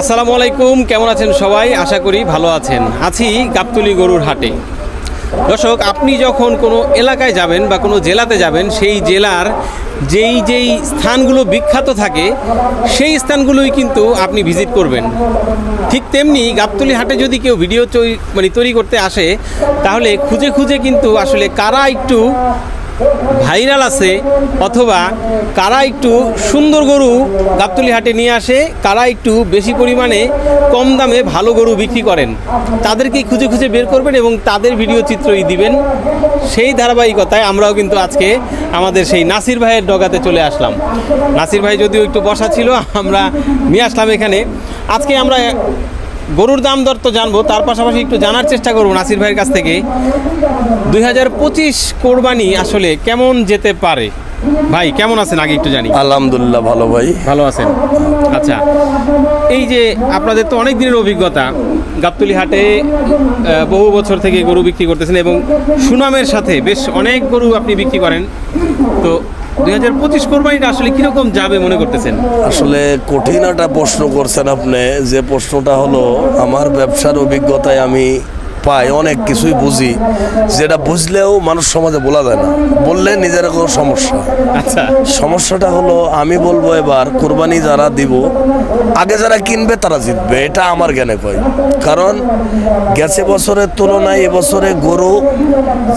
আসসালামু আলাইকুম, কেমন আছেন সবাই? আশা করি ভালো আছেন। আছি গাবতলি গরুর হাটে। দর্শক, আপনি যখন কোনো এলাকায় যাবেন বা কোনো জেলাতে যাবেন, সেই জেলার যেই যেই স্থানগুলো বিখ্যাত থাকে, সেই স্থানগুলোই কিন্তু আপনি ভিজিট করবেন। ঠিক তেমনি গাবতলি হাটে যদি কেউ ভিডিও মানে তৈরি করতে আসে, তাহলে খুঁজে খুঁজে কিন্তু আসলে কারা একটু ভাইরাল আছে, অথবা কারা একটু সুন্দর গরু গাবতলি হাটে নিয়ে আসে, কারা একটু বেশি পরিমাণে কম দামে ভালো গরু বিক্রি করেন তাদেরকেই খুঁজে খুঁজে বের করবেন এবং তাদের ভিডিও চিত্রই দিবেন। সেই ধারাবাহিকতায় আমরাও কিন্তু আজকে আমাদের সেই নাসির ভাইয়ের ডগাতে চলে আসলাম। নাসির ভাই যদিও একটু বসা ছিল, আমরা নিয়ে আসলাম এখানে। আজকে আমরা গরুর দাম দর তো জানব তার পাশাপাশি একটু জানার চেষ্টা করব নাসির ভাইয়ের কাছ থেকে। দুই হাজার পঁচিশ কোরবানি আসলে কেমন যেতে পারে? ভাই কেমন আছেন? আগে একটু জানি। আলহামদুলিল্লাহ ভালো ভাই। ভালো আছেন? আচ্ছা এই যে আপনাদের তো অনেক দিনের অভিজ্ঞতা গাবতলি হাটে বহু বছর থেকে গরু বিক্রি করতেছেন এবং সুনামের সাথে বেশ অনেক গরু আপনি বিক্রি করেন। তো দুই হাজার পঁচিশ কোরবানিটা আসলে কীরকম যাবে মনে করতেছেন? আসলে কঠিন একটা প্রশ্ন করছেন আপনি। যে প্রশ্নটা হলো আমার ব্যবসার অভিজ্ঞতায় আমি পাই অনেক কিছুই বুঝি। যেটা বুঝলেও মানুষ সমাজে বলা যায় না। বললে নিজের কোনো সমস্যা। আচ্ছা। সমস্যাটা হলো আমি বলব এবার কোরবানি যারা দিব আগে যারা কিনবে তারা জিতবে। এটা আমার জ্ঞানে কয়। কারণ গেছে বছরের তুলনায় এবছরে গরু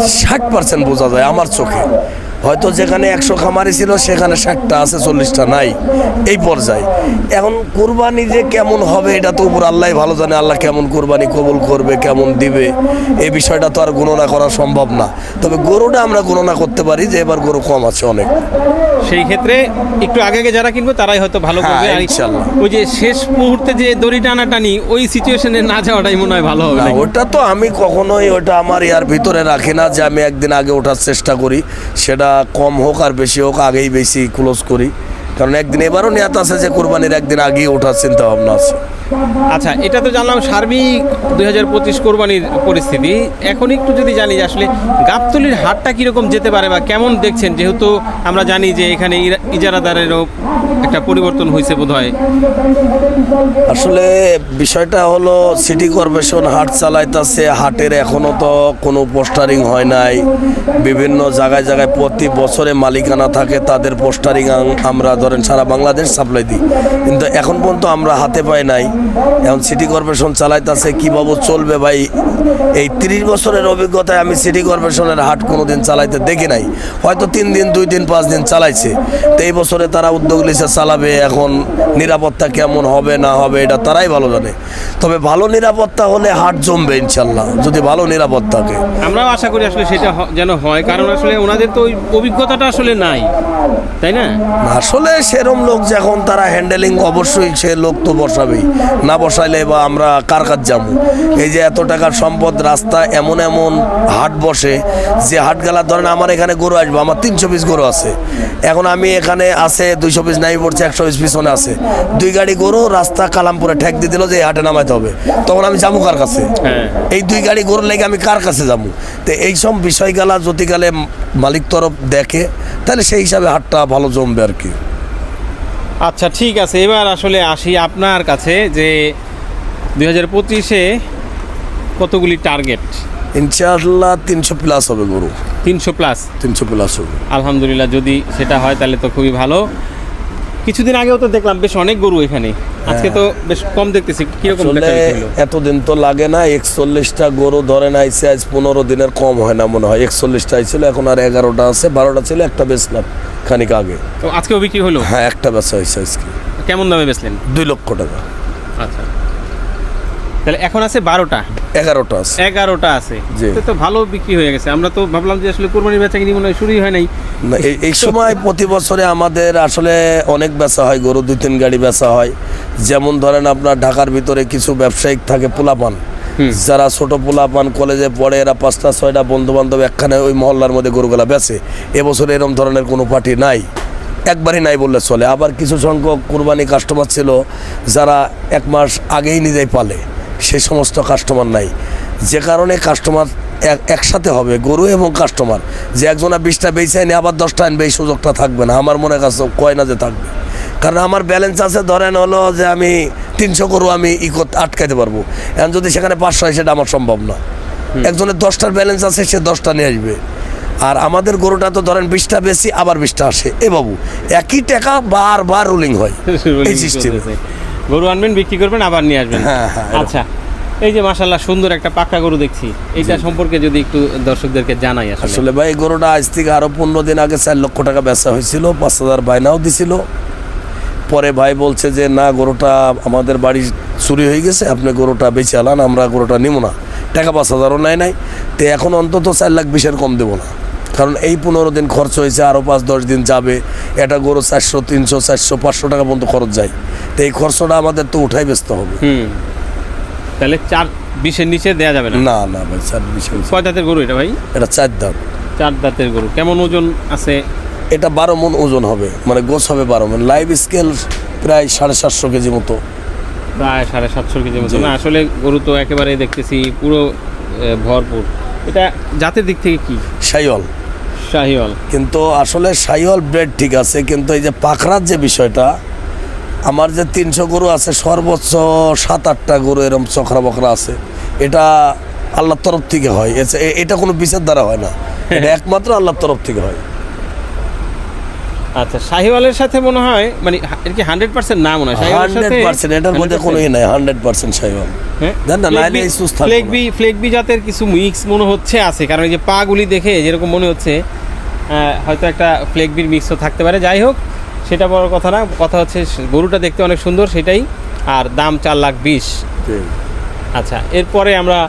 ষাট পার্সেন্ট বোঝা যায় আমার চোখে। হয়তো যেখানে একশো খামারি ছিল সেখানে ষাটটা আছে চল্লিশটা নাই এই পর্যায়ে। এখন কোরবানি যে কেমন হবে এটা তো উপর আল্লাহ ভালো জানে আল্লাহ কেমন কোরবানি কবুল করবে কেমন দিবে এই বিষয়টা তো আর গণনা করা সম্ভব না। তবে গরুটা আমরা গণনা করতে পারি যে এবার গরু কম আছে অনেক। সেই ক্ষেত্রে একটু আগে আগে যারা কিনবে তারাই হয়তো ভালো হ্যাঁ, করবে। আর ইনশাল্লাহ। ওই যে শেষ মুহূর্তে যে দড়ি টানাটানি ওই সিচুয়েশনে না যাওয়াটাই মনে হয় ভালো হবে ওটা তো আমি কখনোই ওটা আমার ইয়ার ভিতরে রাখি না যে আমি একদিন আগে ওঠার চেষ্টা করি। সেটা কম হোক আর বেশি হোক, আগেই বেশি ক্লোজ করি। কারণ একদিন এবারও নেয়াত আছে যে, কোরবানির একদিন আগেই ওঠার চিন্তা ভাবনা আছে। আচ্ছা এটা তো জানলাম সার্বিক দুই হাজার পঁচিশ কোরবানির পরিস্থিতি। এখন একটু যদি জানি আসলে গাবতলির হাটটা কীরকম যেতে পারে বা কেমন দেখছেন? যেহেতু আমরা জানি যে এখানে ইজারাদারেরও একটা পরিবর্তন হয়েছে বোধ হয় আসলে বিষয়টা হলো সিটি কর্পোরেশন হাট চালাইতেছে, হাটের এখনও তো কোনো পোস্টারিং হয় নাই। বিভিন্ন জায়গায় জায়গায় প্রতি বছরে মালিকানা থাকে, তাদের পোস্টারিং আমরা ধরেন সারা বাংলাদেশ সাপ্লাই দিই। কিন্তু এখন পর্যন্ত আমরা হাতে পাই নাই। এখন সিটি কর্পোরেশন চালাইতেছে কীভাবে চলবে ভাই? এই তিরিশ বছরের অভিজ্ঞতায় আমি সিটি কর্পোরেশনের হাট কোনোদিন চালাইতে দেখি নাই। হয়তো তিন দিন দুই দিন পাঁচ দিন চালাইছে। তো এই বছরে তারা উদ্যোগ নিছে চালাবে এখন নিরাপত্তা কেমন হবে না হবে এটা তারাই ভালো জানে। তবে ভালো নিরাপত্তা হলে হাট জমবে ইনশাল্লাহ যদি ভালো নিরাপত্তা থাকে। আমরাও আশা করি আসলে সেটা যেন হয় কারণ আসলে ওনাদের তো ওই অভিজ্ঞতাটা আসলে নাই তাই না? আসলে সেরম লোক যখন তারা হ্যান্ডেলিং অবশ্যই সে লোক তো বসাবেই। না বসাইলে বা আমরা কার কাজ যাব? এই যে এত টাকার সম্পদ রাস্তা এমন এমন হাট বসে যে হাট গেলার ধরেন আমার এখানে গরু আসবে আমার তিনশো পিস গরু আছে। এখন আমি এখানে আছে দুইশো পিস নাই পড়ছে একশো পিস পিছনে আছে। দুই গাড়ি গরু রাস্তা কালামপুরে ঠেক দিয়ে দিল যে হাটে নামাইতে হবে। তখন আমি যাব কার কাছে? হ্যাঁ। এই দুই গাড়ি গরুর লেগে আমি কার কাছে যাব? তো এইসব বিষয়গুলা যদি গেলে মালিক তরফ দেখে তাহলে সেই হিসাবে হাটটা ভালো জমবে আর কি। আচ্ছা ঠিক আছে এবার আসলে আসি আপনার কাছে যে দুই হাজার পঁচিশে কতগুলি টার্গেট ইনশাআল্লাহ তিনশো প্লাস হবে গরু। তিনশো প্লাস তিনশো প্লাস হবে। আলহামদুলিল্লাহ যদি সেটা হয় তাহলে তো খুবই ভালো। কিছুদিন আগেও তো দেখলাম বেশ অনেক গরু এখানে। আজকে তো বেশ কম দেখতেছি কীরকম? এতদিন তো লাগে না একচল্লিশটা গরু ধরে না আইসে আজ পনেরো দিনের কম হয় না মনে হয়। একচল্লিশটা আইছিল এখন আর এগারোটা আছে বারোটা ছিল একটা বেচলাম খানিক আগে। তো আজকেও বিক্রি হলো? হ্যাঁ একটা বেচা হয়েছে আজকে। কেমন দামে বেচলেন? দুই লক্ষ টাকা। আচ্ছা। তাহলে এখন আছে বারোটা। এগারোটা আছে। এগারোটা আছে। তো ভালো বিক্রি হয়ে গেছে। আমরা তো ভাবলাম যে আসলে কোরবানি বেচা কিনি মনে হয় শুরুই হয় নাই। এই- সময় প্রতি বছরে আমাদের আসলে অনেক বেচা হয় গরু দুই তিন গাড়ি বেচা হয়। যেমন ধরেন আপনার ঢাকার ভিতরে কিছু ব্যবসায়িক থাকে পোলাপান। যারা ছোট পোলাপান কলেজে পড়ে এরা পাঁচটা ছয়টা বন্ধু বান্ধব একখানে ওই মহল্লার মধ্যে গরুগুলা বেচে। এবছর এরকম ধরনের কোনো পার্টি নাই। একবারই নাই বললে চলে। আবার কিছু সংখ্যক কুরবানি কাস্টমার ছিল যারা এক মাস আগেই নিজেই পালে। সেই সমস্ত কাস্টমার নাই। যে কারণে কাস্টমার এক একসাথে হবে গরু এবং কাস্টমার যে একজনা বিশটা বেচে আনে আবার দশটা আনবে এই সুযোগটা থাকবে না। আমার মনে কাছে কয় না যে থাকবে। কারণ আমার ব্যালেন্স আছে ধরেন হলো যে আমি তিনশো গরু আমি ই করতে আটকাইতে পারব। এখন যদি সেখানে পাঁচশো হয় সেটা আমার সম্ভব না। একজনের দশটার ব্যালেন্স আছে সে দশটা নিয়ে আসবে। আর আমাদের গরুটা তো ধরেন বিশটা বেশি আবার বিশটা আসে। এ বাবু একই টাকা বারবার রুলিং হয়। এই সিস্টেম। গরু আনবেন বিক্রি করবেন আবার নিয়ে আসবেন। হ্যাঁ, হ্যাঁ, আচ্ছা এই যে মাশাল্লাহ সুন্দর একটা পাকা গরু দেখছি। এইটা সম্পর্কে যদি একটু দর্শকদেরকে জানাই আসলে। ভাই গরুটা আজ থেকে আরও পনেরো দিন আগে চার লক্ষ টাকা বেচা হয়েছিল পাঁচ হাজার বায়নাও দিছিল। পরে ভাই বলছে যে না গরুটা আমাদের বাড়ি চুরি হয়ে গেছে আপনি গরুটা বেঁচে আলান আমরা গরুটা নিব না। টাকা পাঁচ হাজারও নেয় নাই। তো এখন অন্তত চার লাখ বিশের কম দেবো না। কারণ এই পনেরো দিন খরচ হয়েছে আরও পাঁচ দশ দিন যাবে। এটা গরু চারশো তিনশো চারশো পাঁচশো টাকা পর্যন্ত খরচ যায়। তো এই খরচটা আমাদের তো উঠাই ব্যস্ত হবে। হুম। তাহলে চার বিশের নিচে দেওয়া যাবে না? না না ভাই চার বিশ কয় দাঁতের গরু এটা ভাই? এটা চার দাঁত। চার দাঁতের গরু। কেমন ওজন আছে? এটা বারো মন ওজন হবে মানে গোছ হবে বারো মন। লাইভ স্কেল প্রায় সাড়ে সাতশো কেজি মতো। প্রায় সাড়ে সাতশো কেজি মতো। না আসলে গরু তো একেবারে দেখতেছি পুরো ভরপুর। এটা জাতের দিক থেকে কি? সাইওয়াল শাহিওয়াল। কিন্তু আসলে শাহিওয়াল ব্রেড ঠিক আছে কিন্তু এই যে পাখরার যে বিষয়টা আমার যে তিনশো গরু আছে সর্বোচ্চ সাত আটটা গরু এরম চখরা বখরা আছে এটা আল্লাহর তরফ থেকে হয়। এটা কোনো বিচার দ্বারা হয় না। এটা একমাত্র আল্লাহর তরফ থেকে হয়। আচ্ছা শাহিওয়ালের সাথে মনে হয় মানে এর কি হান্ড্রেড পার্সেন্ট না মনে হয়? হান্ড্রেড পার্সেন্ট এটার মধ্যে কোনো ই নাই হান্ড্রেড পার্সেন্ট নাইলে এই সুস্থ। ফ্লেগবি ফ্লেগবি জাতের কিছু মিক্স মনে হচ্ছে আছে। কারণ এই যে পাগুলি দেখে যেরকম মনে হচ্ছে হয়তো একটা ফ্লেগবির মিক্সও থাকতে পারে। যাই হোক সেটা বড় কথা না। কথা হচ্ছে গরুটা দেখতে অনেক সুন্দর সেটাই। আর দাম চার লাখ বিশ। আচ্ছা এরপরে আমরা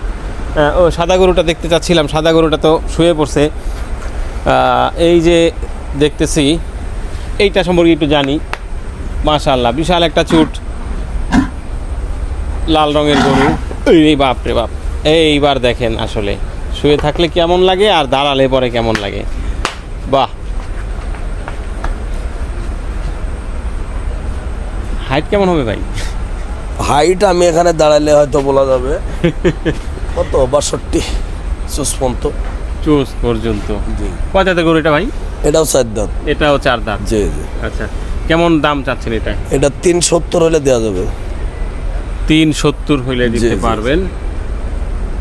ও সাদা গরুটা দেখতে চাচ্ছিলাম। সাদা গরুটা তো শুয়ে পড়ছে। এই যে দেখতেছি এইটা সম্পর্কে একটু জানি। মাশাল্লাহ বিশাল একটা চুট। লাল রঙের গরু। এই বাপ রে বাপ। এইবার দেখেন আসলে। শুয়ে থাকলে কেমন লাগে আর দাঁড়ালে পরে কেমন লাগে। বাহ। হাইট কেমন হবে ভাই? হাইট আমি এখানে দাঁড়ালে হয়তো বলা যাবে। কত? বাষট্টি। চোস পর্যন্ত। জি। কয় দাঁতের গরু এটা ভাই? এটাও চার দাঁত। এটাও চার দাঁত? জি জি। আচ্ছা কেমন দাম চাচ্ছেন এটা? এটা তিন সত্তর হলে দেওয়া যাবে। তিন সত্তর হইলে জি, দিতে পারবেন।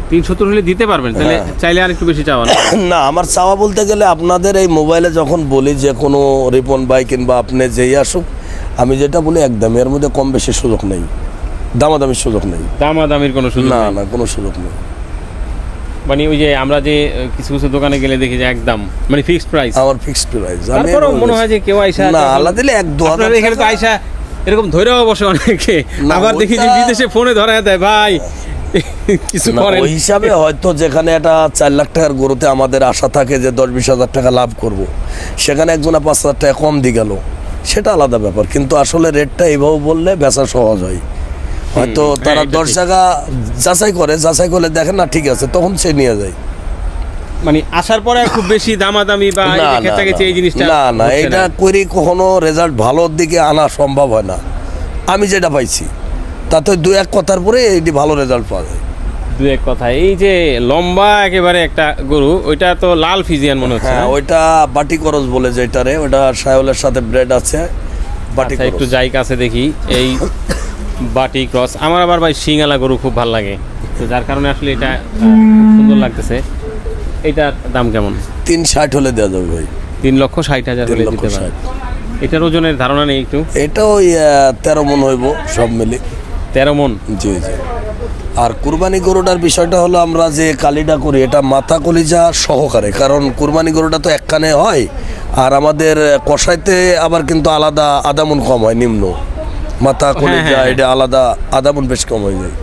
তিন সত্তর হলে দিতে পারবেন? তাহলে হ্যাঁ। চাইলে আর একটু বেশি চাওয়া না? না আমার চাওয়া বলতে গেলে আপনাদের এই মোবাইলে যখন বলি যে কোনো রিপন বাই কিংবা আপনি যেই আসুক আমি যেটা বলি একদম এর মধ্যে কম বেশি সুযোগ নেই। দামাদামির সুযোগ নেই। দামাদামির কোনো সুযোগ না না কোনো সুযোগ নেই। মানে ওই যে আমরা যে কিছু কিছু দোকানে গেলে দেখি যে একদম মানে ফিক্সড প্রাইস আমার ফিক্সড প্রাইস তারপরেও মনে হয় যে কেউ আইসা না দিলে এক দু হাজার এখানে তো আইসা এরকম বসে অনেকে। আবার দেখি যে বিদেশে ফোনে ধরা দেয় ভাই কিছু ওই হিসাবে হয়তো যেখানে একটা চার লাখ টাকার গরুতে আমাদের আশা থাকে যে দশ বিশ হাজার টাকা লাভ করব। সেখানে একজনে পাঁচ হাজার টাকা কম দিয়ে গেল সেটা আলাদা ব্যাপার। কিন্তু আসলে রেটটা এইভাবে বললে বেচা সহজ হয়। হয়তো তারা হ্যাঁ, দশ। টাকা যাচাই করে যাচাই করলে দেখেন না ঠিক আছে তখন সে নিয়ে যায়। মানে আসার পরে খুব বেশি দামাদামি বা এই জিনিসটা না না এটা করে কখনো রেজাল্ট ভালোর দিকে আনা সম্ভব হয় না। আমি যেটা পাইছি তাতে দু এক কথার পরে এটি ভালো রেজাল্ট পাওয়া যায়। দু এক কথা এই যে লম্বা একেবারে একটা গরু ওইটা তো লাল ফিজিয়ান মনে হচ্ছে হ্যাঁ না? ওইটা বাটি করস বলে যেটারে ওটা সায়লের সাথে ব্রেড আছে বাটি আচ্ছা, একটু যাই কাছে দেখি এই বাটি ক্রস। আমার আবার ভাই শিঙালা গরু খুব ভালো লাগে। তো যার কারণে আসলে এটা খুব সুন্দর লাগতেছে। এটার দাম কেমন? তিন ষাট হলে দেওয়া যাবে ভাই। তিন লক্ষ ষাট হাজার হলে দিতে পারে। এটার ওজনের ধারণা নেই একটু? এটা ওই তেরো মন হইব সব মিলে। তেরো মন? জি জি। আর কুরবানি গরুটার বিষয়টা হলো আমরা যে কালিটা করি এটা মাথা কলিজা সহকারে। কারণ কুরবানি গরুটা তো একখানে হয় আর আমাদের কষাইতে আবার কিন্তু আলাদা আদামন কম হয় নিম্ন। মাথা কলিজা হ্যাঁ। এটা আলাদা আদামন বেশ কম হয়ে যায়।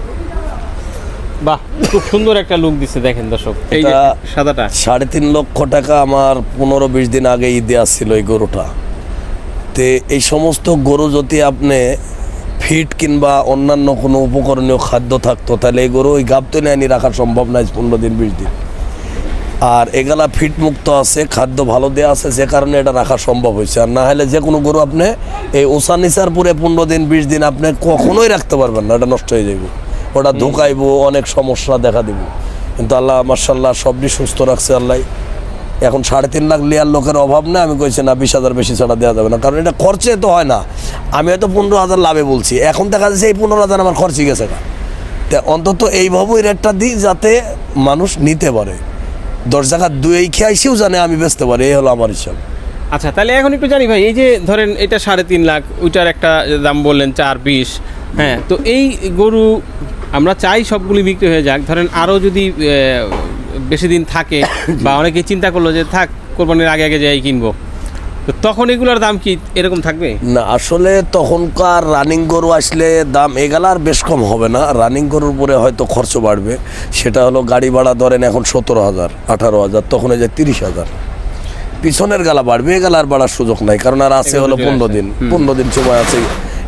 বাহ খুব সুন্দর একটা লুক দিচ্ছে দেখেন দর্শক। এই যে সাদাটা। সাড়ে তিন লক্ষ টাকা আমার পনেরো বিশ দিন আগে ঈদে আসছিল এই গরুটা। তে এই সমস্ত গরু যদি আপনি ফিট কিংবা অন্যান্য কোনো উপকরণীয় খাদ্য থাকতো তাহলে এই গরু ওই গাবতনে আনি রাখা সম্ভব নয় পনেরো দিন বিশ দিন। আর এগুলা ফিট মুক্ত আছে খাদ্য ভালো দেওয়া আছে যে কারণে এটা রাখা সম্ভব হয়েছে। আর না হলে যে কোনো গরু আপনি এই ওষা নিচার পুরে পনেরো দিন বিশ দিন আপনি কখনোই রাখতে পারবেন না এটা নষ্ট হয়ে যাবে ওটা ধোকাইবো অনেক সমস্যা দেখা দিব। কিন্তু আল্লাহ মার্শাল্লাহ সবই সুস্থ রাখছে আল্লাহ। এখন সাড়ে তিন লাখ লেয়ার লোকের অভাব না আমি কইছি না বিশ হাজার বেশি ছাড়া দেওয়া যাবে না। কারণ এটা খরচে তো হয় না। আমি হয়তো পনেরো হাজার লাভে বলছি। এখন দেখা যাচ্ছে এই পনেরো হাজার আমার খরচই গেছে না। তা অন্তত এইভাবেই রেটটা দিই যাতে মানুষ নিতে পারে। দশ টাকা দুই আইসিও জানে আমি বেচতে পারি, এই হলো আমার হিসাব। আচ্ছা তাহলে এখন একটু জানি ভাই, এই যে ধরেন এটা সাড়ে তিন লাখ, ওইটার একটা দাম বললেন চার বিশ হ্যাঁ তো এই গরু আমরা চাই সবগুলি বিক্রি হয়ে যাক। ধরেন আরও যদি বেশি দিন থাকে বা অনেকে চিন্তা করল যে থাক, কোরবানির আগে আগে যাই কিনবো। তখন এগুলোর দাম কি এরকম থাকবে? না আসলে তখনকার রানিং গরু আসলে দাম এগালা আর বেশ কম হবে না। রানিং গরুর উপরে হয়তো খরচ বাড়বে। সেটা হলো গাড়ি ভাড়া ধরেন এখন সতেরো হাজার আঠারো হাজার তখন হয়ে যায় তিরিশ হাজার। পিছনের গালা বাড়বে এ গালা আর বাড়ার সুযোগ নাই কারণ আর আছে হলো পনেরো দিন। পনেরো দিন সময় আছে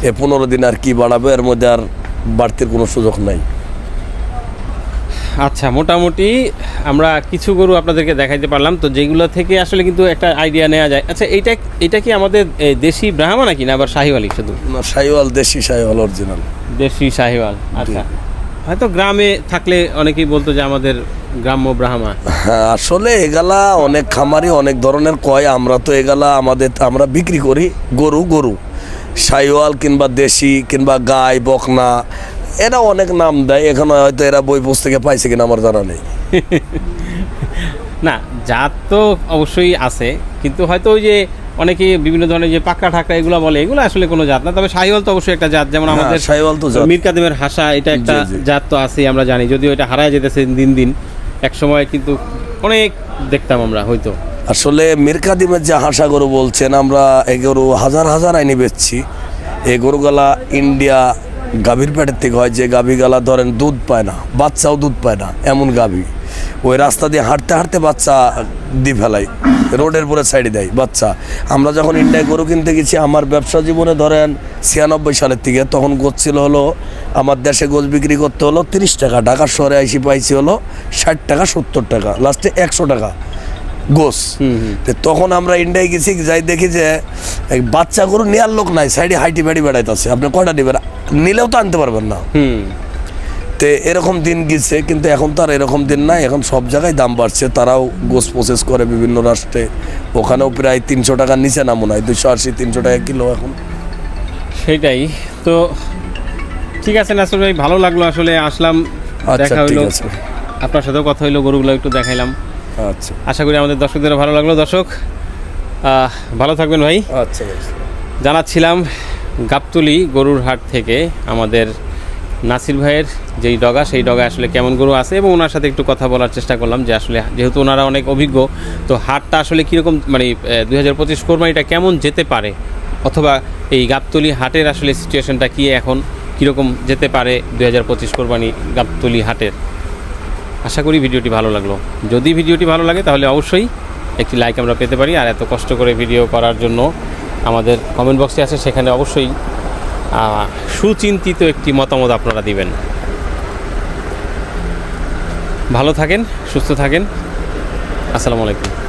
এ পনেরো দিন আর কি বাড়াবে এর মধ্যে আর বাড়তির কোনো সুযোগ নাই। আচ্ছা মোটামুটি আমরা কিছু গরু আপনাদেরকে দেখাইতে পারলাম। তো যেগুলো থেকে আসলে কিন্তু একটা আইডিয়া নেওয়া যায়। আচ্ছা এইটা এটা কি আমাদের দেশি ব্রাহ্মা নাকি না আবার শাহিওয়ালি শুধু? না সাইওয়াল দেশি সাইওয়াল অরিজিনাল দেশি শাহিওয়াল আচ্ছা। হয়তো গ্রামে থাকলে অনেকেই বলতো যে আমাদের গ্রাম্য ব্রাহ্মা। হ্যাঁ আসলে এগালা অনেক খামারি অনেক ধরনের কয়। আমরা তো এগালা আমাদের আমরা বিক্রি করি গরু গরু। সাইওয়াল কিংবা দেশি কিংবা গাই বকনা এরা অনেক নাম দেয় এখন হয়তো এরা বই পুস্তকে পাইছে কিনা আমার জানা নেই না জাত তো অবশ্যই আছে কিন্তু হয়তো ওই যে অনেকে বিভিন্ন ধরনের যে পাকড়া ঠাকরা এগুলো বলে এগুলো আসলে কোনো জাত না তবে শাহিওয়াল তো অবশ্যই একটা জাত যেমন হ্যাঁ, আমাদের শাহিওয়াল তো। মীর কাদিমের হাসা এটা একটা। জাত তো আছেই আমরা জানি যদিও এটা হারায় যেতেছে দিন দিন এক সময় কিন্তু অনেক দেখতাম আমরা হয়তো আসলে মীর কাদিমের যে হাসা গরু বলছেন আমরা এই গরু হাজার হাজার আইনি বেচছি এই গরুগুলা ইন্ডিয়া গাভীর পেটের থেকে হয় যে গাভী গালা ধরেন দুধ পায় না বাচ্চাও দুধ পায় না এমন গাভী। ওই রাস্তা দিয়ে হাঁটতে হাঁটতে বাচ্চা দি ফেলাই রোডের পরে সাইডে দেয় বাচ্চা। আমরা যখন ইন্ডিয়ায় গরু কিনতে গেছি আমার ব্যবসা জীবনে ধরেন ছিয়ানব্বই সালের থেকে তখন করছিল হলো আমার দেশে গোছ বিক্রি করতে হলো তিরিশ টাকা ঢাকার শহরে আইসি পাইছি হলো ষাট টাকা সত্তর টাকা লাস্টে একশো টাকা গোস তখন আমরা ইন্ডিয়ায় গেছি যাই দেখি যে এক বাচ্চা গরু নেওয়ার লোক নাই সাইডে হাইটি বাড়ি বেড়াইতেছে আপনি কয়টা নেবেন? নিলেও তো আনতে পারবেন না। হুম। তো এরকম দিন গেছে কিন্তু এখন তো আর এরকম দিন নাই। এখন সব জায়গায় দাম বাড়ছে। তারাও গোস প্রসেস করে বিভিন্ন রাষ্ট্রে। ওখানেও প্রায় তিনশো টাকার নিচে না মনে হয় দুশো আশি তিনশো টাকা কিলো এখন। সেটাই। তো ঠিক আছে নাসর ভাই ভালো লাগল আসলে। আসলাম আচ্ছা দেখা হইল। আপনার সাথেও কথা হইল গরুগুলো একটু দেখাইলাম। আচ্ছা। আশা করি আমাদের দর্শকদেরও ভালো লাগল। দর্শক আহ, ভালো থাকবেন ভাই। আচ্ছা। জানাচ্ছিলাম গাবতলি গরুর হাট থেকে আমাদের নাসির ভাইয়ের যেই ডগা, সেই ডগা আসলে কেমন গরু আছে এবং ওনার সাথে একটু কথা বলার চেষ্টা করলাম যে আসলে যেহেতু ওনারা অনেক অভিজ্ঞ, তো হাটটা আসলে কীরকম মানে দুই হাজার পঁচিশ কোরবানিটা কেমন যেতে পারে? অথবা এই গাবতলি হাটের আসলে সিচুয়েশনটা কি এখন কীরকম যেতে পারে দুই হাজার পঁচিশ কোরবানি গাবতলি হাটের? আশা করি ভিডিওটি ভালো লাগল। যদি ভিডিওটি ভালো লাগে তাহলে অবশ্যই একটি লাইক আমরা পেতে পারি। আর এত কষ্ট করে ভিডিও করার জন্য আমাদের কমেন্ট বক্সে আছে, সেখানে অবশ্যই সুচিন্তিত একটি মতামত আপনারা দিবেন। ভালো থাকেন, সুস্থ থাকেন। আসসালামু আলাইকুম।